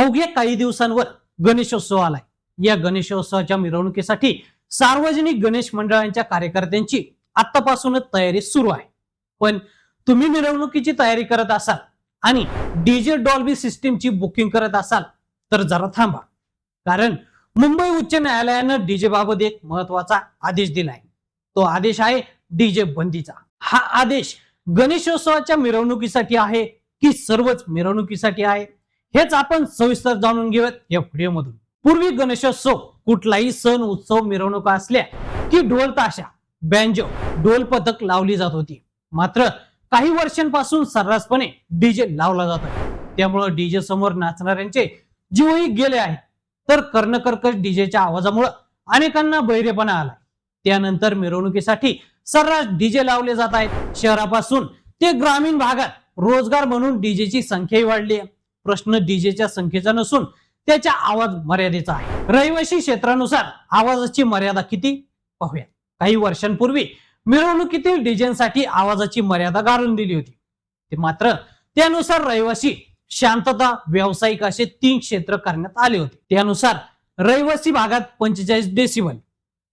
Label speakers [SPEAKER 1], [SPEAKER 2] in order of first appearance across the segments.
[SPEAKER 1] अवघ्या काही दिवसांवर गणेशोत्सव आलाय. या गणेशोत्सवाच्या मिरवणुकीसाठी सार्वजनिक गणेश मंडळांच्या कार्यकर्त्यांची आतापासूनच तयारी सुरू आहे. पण तुम्ही मिरवणुकीची तयारी करत असाल आणि डीजे डॉल्बी सिस्टीमची बुकिंग करत असाल तर जरा थांबा. कारण मुंबई उच्च न्यायालयानं डीजे बाबत एक महत्त्वाचा आदेश दिलाय. तो आदेश आहे डीजे बंदीचा. हा आदेश गणेशोत्सवाच्या मिरवणुकीसाठी आहे की सर्वच मिरवणुकीसाठी आहे? हेच आपण सविस्तर जाणून घेऊयात या व्हिडिओमधून. पूर्वी गणेशोत्सव कुठलाही सण उत्सव मिरवणुका असल्या की ढोल ताशा बँजो ढोल पथक लावली जात होती. मात्र काही वर्षांपासून सर्रासपणे डीजे लावला जात आहे. त्यामुळं डीजे समोर नाचणाऱ्यांचे जीवही गेले आहेत तर कर्णकर्कश डीजेच्या आवाजामुळं अनेकांना बहिरेपणा आला त्यानंतर मिरवणुकीसाठी सर्रास डीजे लावले जात आहेत. शहरापासून ते ग्रामीण भागात रोजगार म्हणून डीजेची संख्याही वाढली आहे. प्रश्न डीजेच्या संख्येचा नसून त्याच्या आवाज मर्यादेचा आहे. रहिवासी क्षेत्रानुसार आवाजाची मर्यादा किती? पाहूया. काही वर्षांपूर्वी मिरवणुकीतील डीजेसाठी आवाजाची मर्यादा गाळून दिली होती. ते मात्र त्यानुसार रहिवासी शांतता व्यावसायिक असे तीन क्षेत्र करण्यात आले होते. त्यानुसार रहिवासी भागात पंचेचाळीस डेसिबल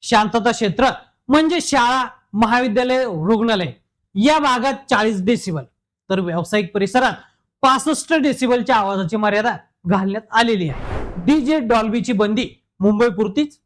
[SPEAKER 1] शांतता क्षेत्र म्हणजे शाळा महाविद्यालय रुग्णालय या भागात चाळीस डेसिबल तर व्यावसायिक परिसरात पासष्ट डेसिबलच्या आवाजाची मर्यादा घालण्यात आलेली आहे. डीजे डॉल्बीची बंदी मुंबई पुरतीच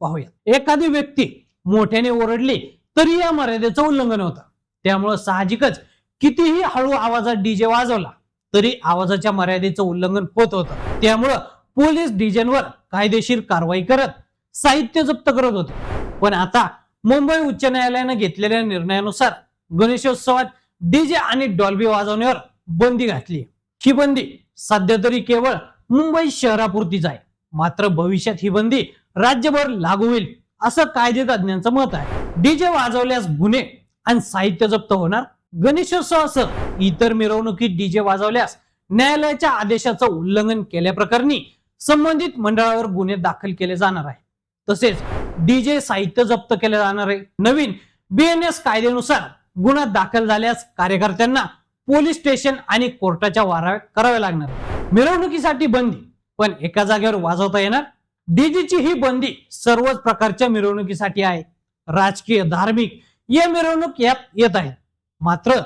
[SPEAKER 1] पाहूया एखादी व्यक्ती मोठ्याने ओरडली तरी या मर्यादेचं उल्लंघन होतं. त्यामुळं साहजिकच कितीही हळू आवाजात डीजे वाजवला तरी आवाजाच्या मर्यादेचं उल्लंघन होत होतं. त्यामुळं पोलीस डीजेंवर कायदेशीर कारवाई करत साहित्य जप्त करत होते. पण आता मुंबई उच्च न्यायालयानं घेतलेल्या निर्णयानुसार गणेशोत्सवात डीजे आणि डॉल्बी वाजवण्यावर बंदी घातली. ही बंदी सध्या तरी केवळ मुंबई शहरापुरतीच आहे. मात्र भविष्यात ही बंदी राज्यभर लागू होईल असं कायदे तज्ञांचं मत आहे. डीजे वाजवल्यास गुन्हे आणि साहित्य जप्त होणार गणेशोत्सवासह इतर मिरवणुकीत डीजे वाजवल्यास न्यायालयाच्या आदेशाचं उल्लंघन केल्याप्रकरणी संबंधित मंडळावर गुन्हे दाखल केले जाणार आहे. तसेच डीजे साहित्य जप्त केले जाणार आहे. नवीन बीएनएस कायद्यानुसार गुन्हा दाखल झाल्यास कार्यकर्त्यांना पोलीस स्टेशन आणि कोर्टाच्या वारा कराव्या लागणार. मिरवणुकीसाठी बंदी पण एका जागेवर वाजवता येणार? डीजेची ही बंदी सर्वच प्रकारच्या मिरवणुकीसाठी आहे. राजकीय धार्मिक या मिरवणूक यात येत आहेत. मात्र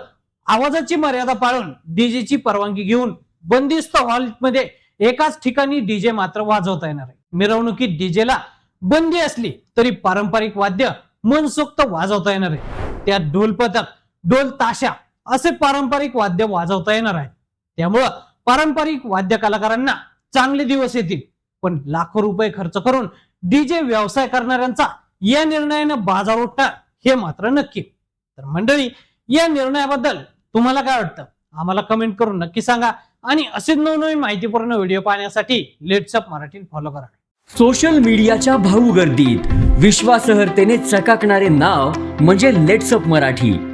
[SPEAKER 1] आवाजाची मर्यादा पाळून डीजेची परवानगी घेऊन बंदिस्त हॉलमध्ये एकाच ठिकाणी डीजे मात्र वाजवता येणार आहे. मिरवणुकीत डीजेला बंदी असली तरी पारंपरिक वाद्य मनसोक्त वाजवता येणार आहे. त्यात ढोल पथक ढोल ताशा असे पारंपरिक वाद्य वाजवता येणार आहे. त्यामुळं पारंपरिक वाद्य कलाकारांना चांगले दिवस येतील. पण लाखो रुपये खर्च करून डीजे व्यवसाय करणाऱ्यांचा या निर्णयानं बाजार उठणार हे मात्र नक्की. तर मंडळी या निर्णयाबद्दल तुम्हाला काय वाटतं? आम्हाला कमेंट करून नक्की सांगा आणि असेच नवनवीन माहितीपूर्ण व्हिडिओ पाहण्यासाठी लेट्सअप मराठी फॉलो करा.
[SPEAKER 2] सोशल मीडियाच्या भाऊ गर्दीत विश्वासार्हतेने चकाकणारे नाव म्हणजे लेट्सअप मराठी.